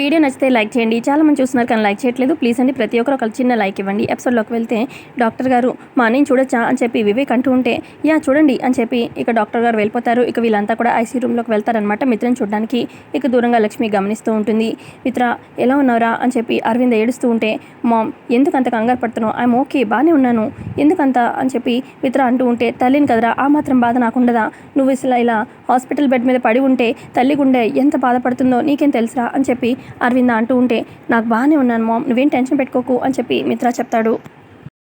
Video నచ్చితే like చేయండి. చాలా మంది చూస్తున్నారు కానీ లైక్ చేయట్లేదు. ప్లీజ్ అండి ప్రతి ఒక్కరు ఒక చిన్న లైక్ ఇవ్వండి. ఎపిసోడ్లోకి వెళ్తే డాక్టర్ గారు మా నేను చూడొచ్చా? అని చెప్పి వివేక్ అంటూ ఉంటే యా చూడండి అని చెప్పి ఇక డాక్టర్ గారు వెళ్ళిపోతారు. ఇక వీళ్ళంతా కూడా ఐసీ రూమ్లోకి వెళ్తారనమాట మిత్రని చూడడానికి. ఇక దూరంగా లక్ష్మి గమనిస్తూ ఉంటుంది. మిత్ర ఎలా ఉన్నారా అని చెప్పి అరవింద్ ఏడుస్తూ ఉంటే మామ్ ఎందుకంత కంగారు పడుతున్నావు? ఐఎమ్ ఓకే బాగానే ఉన్నాను. ఎందుకంత అని చెప్పి మిత్ర అంటూ ఉంటే తల్లిని కదరా ఆ మాత్రం బాధ నాకుండదా నువ్వు అసలు ఇలా హాస్పిటల్ బెడ్ మీద పడి ఉంటే తల్లి గుండె ఎంత బాధపడుతుందో నీకేం తెలుసా అని చెప్పి అరవింద అంటూ ఉంటే నాకు బాగానే ఉన్నాను మామ్ నువ్వేం టెన్షన్ పెట్టుకోకు అని చెప్పి మిత్ర చెప్తాడు.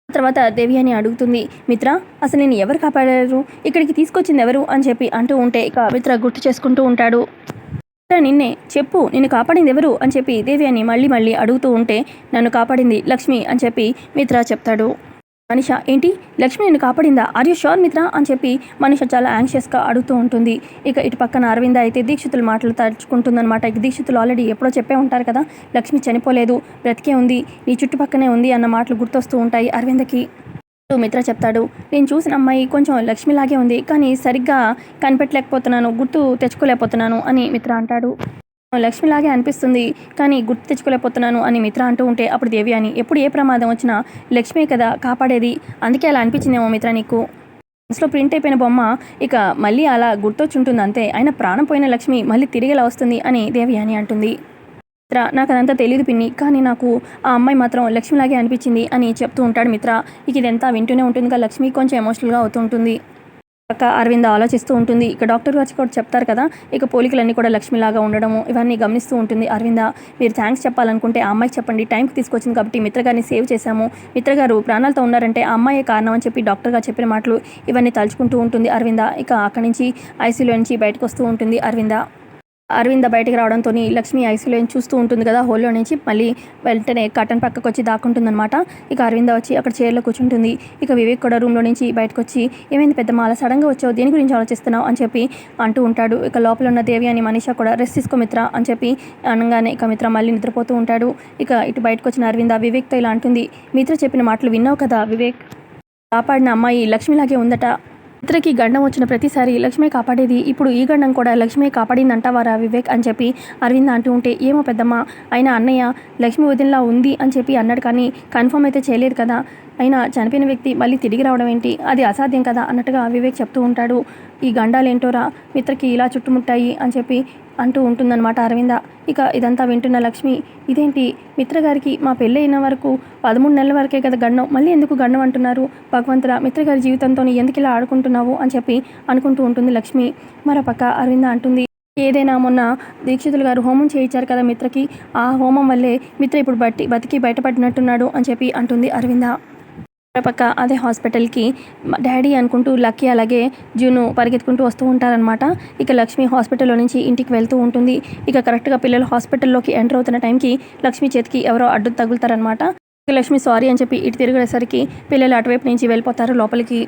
తర్వాత దేవి అని అడుగుతుంది మిత్ర అసలు నేను ఎవరు కాపాడారు? ఇక్కడికి తీసుకొచ్చింది ఎవరు? అని చెప్పి అంటూ ఉంటే ఇక మిత్ర గుర్తు చేసుకుంటూ ఉంటాడు. నిన్నే చెప్పు నిన్ను కాపాడింది ఎవరు? అని చెప్పి దేవి అని మళ్ళీ మళ్ళీ అడుగుతూ ఉంటే నన్ను కాపాడింది లక్ష్మి అని చెప్పి మిత్ర చెప్తాడు. మనిష ఏంటి? లక్ష్మి నిన్ను కాపాడిందా? Are you sure Mitra? అని చెప్పి మనిష చాలా యాంగ్షియస్గా అడుగుతూ ఉంటుంది. ఇక ఇటు పక్కన అరవింద అయితే దీక్షితులు మాటలు తలుచుకుంటుందన్నమాట. ఇక దీక్షితులు ఆల్రెడీ ఎప్పుడో చెప్పే ఉంటారు కదా లక్ష్మి చనిపోలేదు బ్రతికే ఉంది నీ చుట్టుపక్కనే ఉంది అన్న మాటలు గుర్తొస్తూ ఉంటాయి అరవిందకి. మిత్ర చెప్తాడు నేను చూసిన అమ్మాయి కొంచెం లక్ష్మిలాగే ఉంది కానీ సరిగ్గా కనిపెట్టలేకపోతున్నాను గుర్తు తెచ్చుకోలేకపోతున్నాను అని మిత్ర అంటాడు. లక్ష్మిలాగే అనిపిస్తుంది. కానీ గుర్తు తెచ్చుకోలేకపోతున్నాను అని మిత్ర అంటూ ఉంటే అప్పుడు దేవి అని ఎప్పుడు ఏ ప్రమాదం వచ్చినా లక్ష్మే కదా కాపాడేది. అందుకే అలా అనిపించిందేమో మిత్ర నీకు? మనసులో ప్రింట్ అయిపోయిన బొమ్మ ఇక మళ్ళీ అలా గుర్తొచ్చుంటుంది అంతే ఆయన ప్రాణం పోయిన లక్ష్మి మళ్ళీ తిరిగిలా వస్తుంది అని దేవి అని అంటుంది. మిత్ర నాకు అదంతా తెలియదు పిన్ని. కానీ నాకు ఆ అమ్మాయి మాత్రం లక్ష్మిలాగే అనిపించింది అని చెప్తూ ఉంటాడు మిత్ర. ఇక ఇదంతా వింటూనే ఉంటుంది కదా లక్ష్మి. కొంచెం ఎమోషనల్గా అవుతూ ఉంటుంది. పక్క అరవింద ఆలోచిస్తూ ఉంటుంది. ఇక డాక్టర్ వచ్చి కూడా చెప్తారు కదా ఇక పోలికలన్నీ కూడా లక్ష్మిలాగా ఉండడము ఇవన్నీ గమనిస్తూ ఉంటుంది అరవింద. మీరు థ్యాంక్స్ చెప్పాలనుకుంటే ఆ అమ్మాయికి చెప్పండి టైంకి తీసుకొచ్చింది కాబట్టి మిత్రగారిని సేవ్ చేశాము. మిత్ర గారు ప్రాణాలతో ఉన్నారంటే ఆ అమ్మాయే కారణం అని చెప్పి డాక్టర్ గారు చెప్పిన మాటలు ఇవన్నీ తలుచుకుంటూ ఉంటుంది అరవింద. ఇక అక్కడి నుంచి ఐసీలో నుంచి బయటకు వస్తూ ఉంటుంది అరవింద. అరవింద బయటికి రావడంతో లక్ష్మి ఐసీలో చూస్తూ ఉంటుంది కదా హోల్లో నుంచి మళ్ళీ వెంటనే కటన్ పక్కకు వచ్చి దాక్కుంటుందన్నమాట. ఇక అరవింద వచ్చి అక్కడ చైర్లో కూర్చుంటుంది. ఇక వివేక్ కూడా రూమ్లో నుంచి బయటకు వచ్చి ఏమైంది పెద్ద మాల సడన్గా వచ్చావు? దేని గురించి ఆలోచిస్తున్నావు? అని చెప్పి అంటూ ఉంటాడు. ఇక లోపల ఉన్న దేవి అని మనిష కూడా రెస్ట్ తీసుకో మిత్ర అని చెప్పి అనగానే ఇక మిత్ర మళ్ళీ నిద్రపోతూ ఉంటాడు. ఇక ఇటు బయటకు వచ్చిన అరవింద వివేక్తో ఇలా అంటుంది మిత్ర చెప్పిన మాటలు విన్నావు కదా వివేక్? కాపాడిన అమ్మాయి లక్ష్మిలాగే ఉందట చిత్రకి గండం వచ్చిన ప్రతిసారి లక్ష్మి కాపాడేది. ఇప్పుడు ఈ గండం కూడా లక్ష్మే కాపాడిందంటావారా వివేక్ అని చెప్పి అరవింద్ అంటూ ఉంటే ఏమో పెద్దమ్మ ఆయన అన్నయ్య లక్ష్మి వదినలా ఉంది అని చెప్పి అన్నాడు. కానీ కన్ఫర్మ్ అయితే చేయలేదు కదా. అయినా చనిపోయిన వ్యక్తి మళ్ళీ తిరిగి రావడం ఏంటి? అది అసాధ్యం కదా అన్నట్టుగా వివేక్ చెప్తూ ఉంటాడు. ఈ గండాలేంటోరా మిత్రకి ఇలా చుట్టుముట్టాయి అని చెప్పి అంటూ ఉంటుందన్నమాట అరవింద. ఇక ఇదంతా వింటున్న లక్ష్మి ఇదేంటి? మిత్ర గారికి మా పెళ్ళి అయిన వరకు పదమూడు నెలల వరకే కదా గండం మళ్ళీ ఎందుకు గండం అంటున్నారు? భగవంతుడా మిత్ర గారి జీవితంతో ఎందుకు ఇలా ఆడుకుంటున్నావు? అని చెప్పి అనుకుంటూ ఉంటుంది లక్ష్మి. మరోపక్క అరవింద అంటుంది ఏదైనా మొన్న దీక్షితులు గారు హోమం చేయించారు కదా మిత్రకి ఆ హోమం వల్లే మిత్ర ఇప్పుడు బట్టి బతికి బయటపడినట్టున్నాడు అని చెప్పి అంటుంది అరవింద. పక్క అదే హాస్పిటల్కి డాడీ అనుకుంటూ లక్కీ అలాగే జూను పరిగెత్తుకుంటూ వస్తూ ఉంటారనమాట ఇక లక్ష్మి హాస్పిటల్లో నుంచి ఇంటికి వెళ్తూ ఉంటుంది. ఇక కరెక్ట్గా పిల్లలు హాస్పిటల్లోకి ఎంటర్ అవుతున్న టైంకి లక్ష్మి చేతికి ఎవరో అడ్డు తగులుతారనమాట ఇక లక్ష్మి సారీ అని చెప్పి ఇటు తిరిగేసరికి పిల్లలు అటువైపు నుంచి వెళ్ళిపోతారు లోపలికి.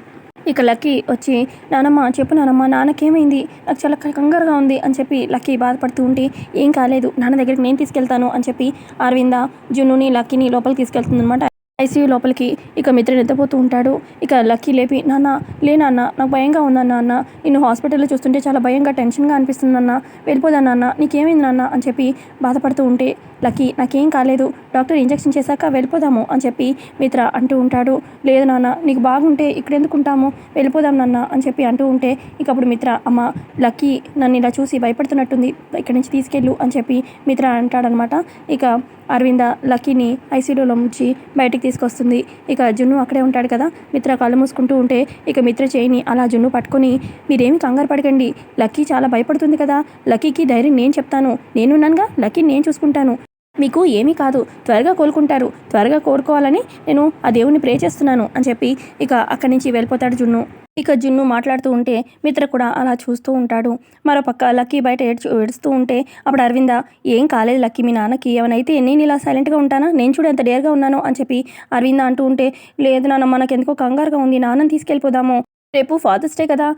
ఇక లక్కీ వచ్చి నానమ్మ చెప్పు నానమ్మ నాన్నకేమైంది? నాకు చాలా కంగారుగా ఉంది అని చెప్పి లక్కీ బాధపడుతూ ఉంటే ఏం కాలేదు నాన్న దగ్గరికి నేను తీసుకెళ్తాను అని చెప్పి అరవింద జున్నుని లక్కీని లోపలికి తీసుకెళ్తుందనమాట ఐసీయూ లోపలికి ఇక మిత్ర నిద్రపోతూ ఉంటాడు. ఇక లక్కీ లేపి నాన్న లే నాన్న నాకు భయంగా ఉందా నాన్న? నిన్ను హాస్పిటల్లో చూస్తుంటే చాలా భయంగా టెన్షన్గా అనిపిస్తుంది నాన్న. వెళ్ళిపోదా నాన్న? నీకేమైంది నాన్న? అని చెప్పి బాధపడుతూ ఉంటే లక్కీ నాకేం కాలేదు. డాక్టర్ ఇంజెక్షన్ చేశాక వెళ్ళిపోదాము అని చెప్పి మిత్ర అంటూ ఉంటాడు. లేదు నాన్న నీకు బాగుంటే ఇక్కడ ఎందుకు ఉంటాము? వెళ్ళిపోదాం నాన్న అని చెప్పి అంటూ ఉంటే ఇక అప్పుడు మిత్ర అమ్మ లక్కీ నన్ను ఇలా చూసి భయపడుతున్నట్టుంది. ఇక్కడి నుంచి తీసుకెళ్ళు అని చెప్పి మిత్ర అంటాడనమాట. ఇక అరవింద లక్కీని ఐసీయూలో నుంచి బయటికి తీసుకొస్తుంది. ఇక జున్ను అక్కడే ఉంటాడు కదా. మిత్ర కళ్ళు మూసుకుంటూ ఉంటే ఇక మిత్ర చేయిని అలా జున్ను పట్టుకొని మీరేమి కంగారు పడకండి. లక్కీ చాలా భయపడుతుంది కదా. లక్కీకి ధైర్యం నేను చెప్తాను. నేనున్నానుగా. లక్కీని నేను చూసుకుంటాను. మీకు ఏమీ కాదు. త్వరగా కోలుకుంటారు. త్వరగా కోరుకోవాలని నేను ఆ దేవుణ్ణి ప్రే చేస్తున్నాను అని చెప్పి ఇక అక్కడి నుంచి వెళ్ళిపోతాడు జున్ను. ఇక జున్ను మాట్లాడుతూ ఉంటే మిత్ర కూడా అలా చూస్తూ ఉంటాడు. మరోపక్క లక్కీ బయట ఏడ్చు ఏడుస్తూ ఉంటే అప్పుడు అరవింద ఏం కాలేదు లక్కీ మీ నాన్నకి ఏమైనా నేను ఇలా సైలెంట్గా ఉంటానా? నేను చూడు ఎంత డేర్గా ఉన్నానో అని చెప్పి అరవింద అంటూ ఉంటే లేదు నాన్న మనకెందుకో కంగారుగా ఉంది. నాన్నని తీసుకెళ్ళిపోదాము. రేపు ఫాదర్స్ డే కదా.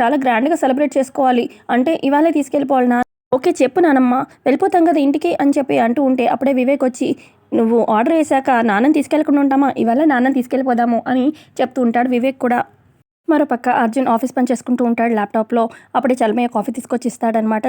చాలా గ్రాండ్గా సెలబ్రేట్ చేసుకోవాలి. అంటే ఇవాళే తీసుకెళ్ళిపోవాలి నా ఓకే చెప్పు నానమ్మ. వెళ్ళిపోతాం కదా ఇంటికి అని చెప్పి అంటూ ఉంటే అప్పుడే వివేక్ వచ్చి నువ్వు ఆర్డర్ వేశాక నాన్నని తీసుకెళ్ళకుండా ఉంటామా? ఇవాళ నాన్నని తీసుకెళ్ళిపోదాము అని చెప్తూ ఉంటాడు వివేక్ కూడా. మరోపక్క అర్జున్ ఆఫీస్ పని చేసుకుంటూ ఉంటాడు ల్యాప్టాప్లో. అప్పుడే చలమయ్య కాఫీ తీసుకొచ్చి ఇస్తాడనమాట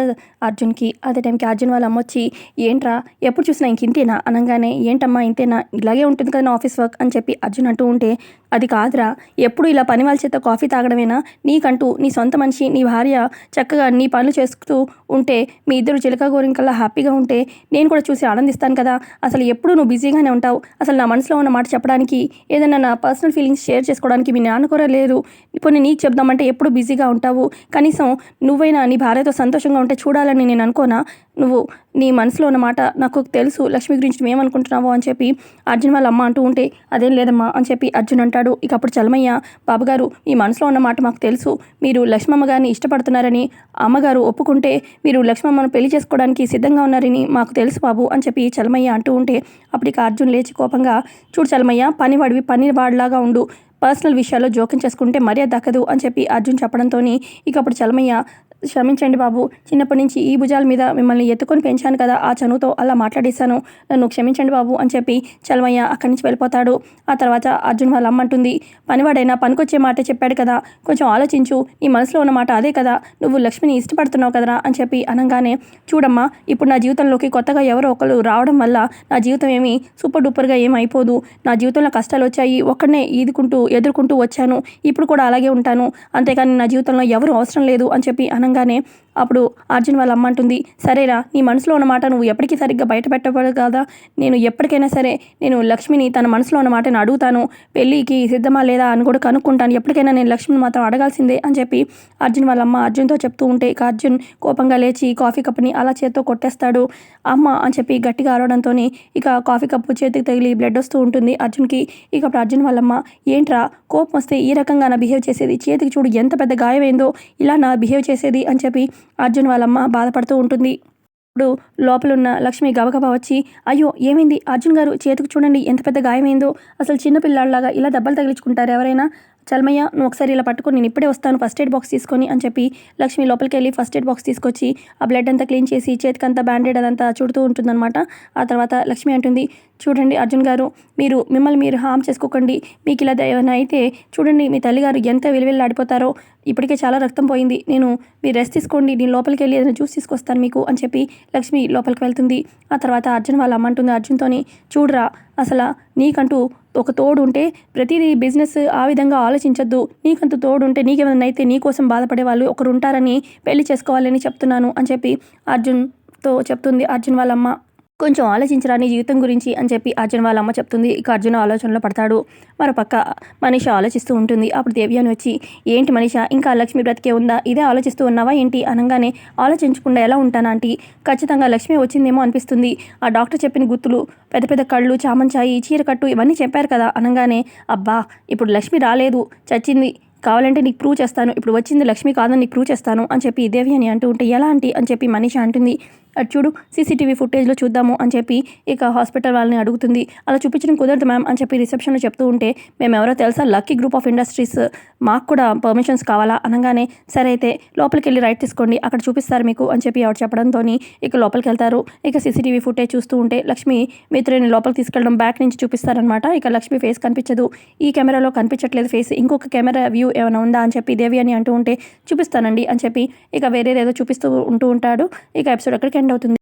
అర్జున్కి. అదే టైంకి అర్జున్ వాళ్ళ అమ్మ వచ్చి ఏంట్రా ఎప్పుడు చూసినా ఇంక ఇంతేనా? అనగానే ఏంటమ్మా ఇంతేనా? ఇలాగే ఉంటుంది కదా నా ఆఫీస్ వర్క్ అని చెప్పి అర్జున్ అంటూ ఉంటే అది కాదురా ఎప్పుడు ఇలా పని వాళ్ళ చేత కాఫీ తాగడమేనా? నీకంటూ నీ సొంత మనిషి నీ భార్య చక్కగా నీ పనులు చేస్తూ ఉంటే మీ ఇద్దరు చిలక గోరింకల్లా హ్యాపీగా ఉంటే నేను కూడా చూసి ఆనందిస్తాను కదా. అసలు ఎప్పుడు నువ్వు బిజీగానే ఉంటావు? అసలు నా మనసులో ఉన్న మాట చెప్పడానికి ఏదైనా నా పర్సనల్ ఫీలింగ్స్ షేర్ చేసుకోవడానికి మీ నాన్న కూడా లేరు. ఇప్పుడు నేను నీకు చెప్దామంటే ఎప్పుడు బిజీగా ఉంటావు? కనీసం నువ్వైనా నీ భార్యతో సంతోషంగా ఉంటే చూడాలని నేను అనుకోనా? నువ్వు నీ మనసులో ఉన్న మాట నాకు తెలుసు. లక్ష్మి గురించి నువ్వేమనుకుంటున్నావో అని చెప్పి అర్జున్ వాళ్ళ అమ్మ అంటూ ఉంటే అదేం లేదమ్మా అని చెప్పి అర్జున్ అంటాడు. ఇక అప్పుడు చలమయ్య బాబుగారు మీ మనసులో ఉన్న మాట మాకు తెలుసు. మీరు లక్ష్మమ్మ గారిని ఇష్టపడుతున్నారని అమ్మగారు ఒప్పుకుంటే మీరు లక్ష్మమ్మను పెళ్ళి చేసుకోవడానికి సిద్ధంగా ఉన్నారని మాకు తెలుసు బాబు అని చెప్పి చలమయ్య అంటూ ఉంటే అప్పటికి అర్జున్ లేచి కోపంగా చూడు చలమయ్య పనివాడివి పనివాడిలాగా ఉండు. పర్సనల్ విషయాల్లో జోక్యం చేసుకుంటే మర్యాద దక్కదు అని చెప్పి అర్జున్ చెప్పడంతో ఇక అప్పుడు చలమయ్య క్షమించండి బాబు. చిన్నప్పటి నుంచి ఈ భుజాల మీద మిమ్మల్ని ఎత్తుకొని పెంచాను కదా ఆ చనువుతో అలా మాట్లాడేశాను. నన్ను క్షమించండి బాబు అని చెప్పి చలమయ్య అక్కడి నుంచి వెళ్ళిపోతాడు. ఆ తర్వాత అర్జున్ వాళ్ళ అమ్మంటుంది పనివాడైనా పనికొచ్చే మాట చెప్పాడు కదా. కొంచెం ఆలోచించు. నీ మనసులో ఉన్న మాట అదే కదా. నువ్వు లక్ష్మిని ఇష్టపడుతున్నావు కదరా అని చెప్పి అనగానే చూడమ్మా ఇప్పుడు నా జీవితంలోకి కొత్తగా ఎవరో ఒకరు రావడం వల్ల నా జీవితం ఏమి సూపర్ డూపర్గా ఏం అయిపోదు. నా జీవితంలో కష్టాలు వచ్చాయి. ఒక్కడనే ఈదుకుంటూ ఎదుర్కొంటూ వచ్చాను. ఇప్పుడు కూడా అలాగే ఉంటాను. అంతేకాని నా జీవితంలో ఎవరు అవసరం లేదు అని చెప్పి అనగా అనగానే అప్పుడు అర్జున్ వాళ్ళ అమ్మ అంటుంది సరేరా నీ మనసులో ఉన్న మాట నువ్వు ఎప్పటికీ సరిగ్గా బయట పెట్టబడదు కదా. నేను ఎప్పటికైనా సరే నేను లక్ష్మిని తన మనసులో ఉన్న మాటను అడుగుతాను. పెళ్ళికి సిద్ధమా లేదా అని కూడా కనుక్కుంటాను. ఎప్పటికైనా నేను లక్ష్మిని మాత్రం అడగాల్సిందే అని చెప్పి అర్జున్ వాళ్ళ అమ్మ అర్జున్తో చెప్తూ ఉంటే ఇక అర్జున్ కోపంగా లేచి కాఫీ కప్ని అలా చేత్తో కొట్టేస్తాడు. అమ్మ అని చెప్పి గట్టిగా అరవడంతో ఇక కాఫీ కప్పు చేతికి తగిలి బ్లడ్ వస్తూ ఉంటుంది అర్జున్కి. ఇక అప్పుడు అర్జున్ వాళ్ళమ్మ ఏంట్రా కోపం వస్తే ఈ రకంగా నా బిహేవ్ చేసేది? చేతికి చూడు ఎంత పెద్ద గాయమైందో ఇలా నా బిహేవ్ చేసేది? అని చెప్పి అర్జున్ వాళ్ళమ్మ బాధపడుతూ ఉంటుంది. ఇప్పుడు లోపలున్న లక్ష్మి గబగబా వచ్చి అయ్యో ఏమైంది? అర్జున్ గారు చేతికి చూడండి ఎంత పెద్ద గాయమైందో. అసలు చిన్నపిల్లాడిలాగా ఇలా దెబ్బలు తగిలించుకుంటారు ఎవరైనా? చల్మయ్య నువ్వు ఒకసారి ఇలా పట్టుకొని నేను ఇప్పుడే వస్తాను ఫస్ట్ ఎయిడ్ బాక్స్ తీసుకొని అని చెప్పి లక్ష్మి లోపలికి వెళ్ళి ఫస్ట్ ఎయిడ్ బాక్స్ తీసుకొచ్చి ఆ బ్లడ్ అంతా క్లీన్ చేసి చేతికంతా బ్యాండేడ్ అదంతా చుడుతూ ఉంటుందన్నమాట. ఆ తర్వాత లక్ష్మి అంటుంది చూడండి అర్జున్ గారు మీరు మిమ్మల్ని మీరు హామ్ చేసుకోకండి మీకు ఇలా ఏమైనా అయితే చూడండి మీ తల్లిగారు ఎంత విలువెళ్ళాడిపోతారో ఇప్పటికే చాలా రక్తం పోయింది నేను మీరు రెస్ట్ తీసుకోండి నేను లోపలికి వెళ్ళి ఏదైనా జ్యూస్ తీసుకొస్తాను మీకు అని చెప్పి లక్ష్మి లోపలికి వెళ్తుంది. ఆ తర్వాత అర్జున్ వాళ్ళ అమ్మ అంటుంది అర్జున్తోని చూడరా అసలు నీకంటూ ఒక తోడు ఉంటే ప్రతిదీ బిజినెస్ ఆ విధంగా ఆలోచించద్దు. నీకంత తోడు ఉంటే నీకేమైనా అయితే నీకోసం బాధపడే వాళ్ళు ఒకరు ఉంటారని పెళ్ళి చేసుకోవాలని చెప్తున్నాను అని చెప్పి అర్జున్తో చెప్తుంది అర్జున్ వాళ్ళమ్మ. కొంచెం ఆలోచించరా నీ జీవితం గురించి అని చెప్పి అర్జున్ వాళ్ళ అమ్మ చెప్తుంది. ఇక అర్జున్ ఆలోచనలో పడతాడు. మరోపక్క మనిష ఆలోచిస్తూ ఉంటుంది. అప్పుడు దేవ్యాని వచ్చి ఏంటి మనిష ఇంకా లక్ష్మి బ్రతికే ఉందా? ఇదే ఆలోచిస్తూ ఉన్నావా ఏంటి? అనగానే ఆలోచించకుండా ఎలా ఉంటానంటీ ఖచ్చితంగా లక్ష్మి వచ్చిందేమో అనిపిస్తుంది. ఆ డాక్టర్ చెప్పిన గుర్తులు పెద్ద పెద్ద కళ్ళు చామంచాయి చీరకట్టు ఇవన్నీ చెప్పారు కదా? అనగానే అబ్బా ఇప్పుడు లక్ష్మి రాలేదు. చచ్చింది కావాలంటే నీకు ప్రూవ్ చేస్తాను. ఇప్పుడు వచ్చింది లక్ష్మి కాదని నీకు ప్రూవ్ చేస్తాను అని చెప్పి దేవి అని అంటూ ఉంటే ఎలా అంటే అని చెప్పి మనీష అంటుంది. అటు చూడు సీసీటీవీ ఫుటేజ్లో చూద్దాము అని చెప్పి ఇక హాస్పిటల్ వాళ్ళని అడుగుతుంది. అలా చూపించడం కుదరదు మ్యామ్ అని చెప్పి రిసెప్షన్లో చెప్తూ ఉంటే మేము ఎవరో తెలుసా? లక్కీ గ్రూప్ ఆఫ్ ఇండస్ట్రీస్ మాకు కూడా పర్మిషన్స్ కావాలా? అనగానే సరే అయితే లోపలికి వెళ్ళి రైట్ తీసుకోండి అక్కడ చూపిస్తారు మీకు అని చెప్పి ఆవిడ చెప్పడంతో ఇక లోపలికి వెళ్తారు. ఇక సీసీటీవీ ఫుటేజ్ చూస్తూ ఉంటే లక్ష్మి మిత్రుని లోపలికి తీసుకెళ్ళడం బ్యాక్ నుంచి చూపిస్తారనమాట ఇక లక్ష్మి ఫేస్ కనిపించదు. ఈ కెమెరాలో కనిపించట్లేదు ఫేస్. ఇంకొక కెమెరా వ్యూ ఏమైనా ఉందా? అని చెప్పి దేవి అని అంటూ ఉంటే చూపిస్తానండి అని చెప్పి ఇక వేరేదేదో చూపిస్తూ ఉంటూ ఉంటాడు. ఇక ఎపిసోడ్ em đâu từng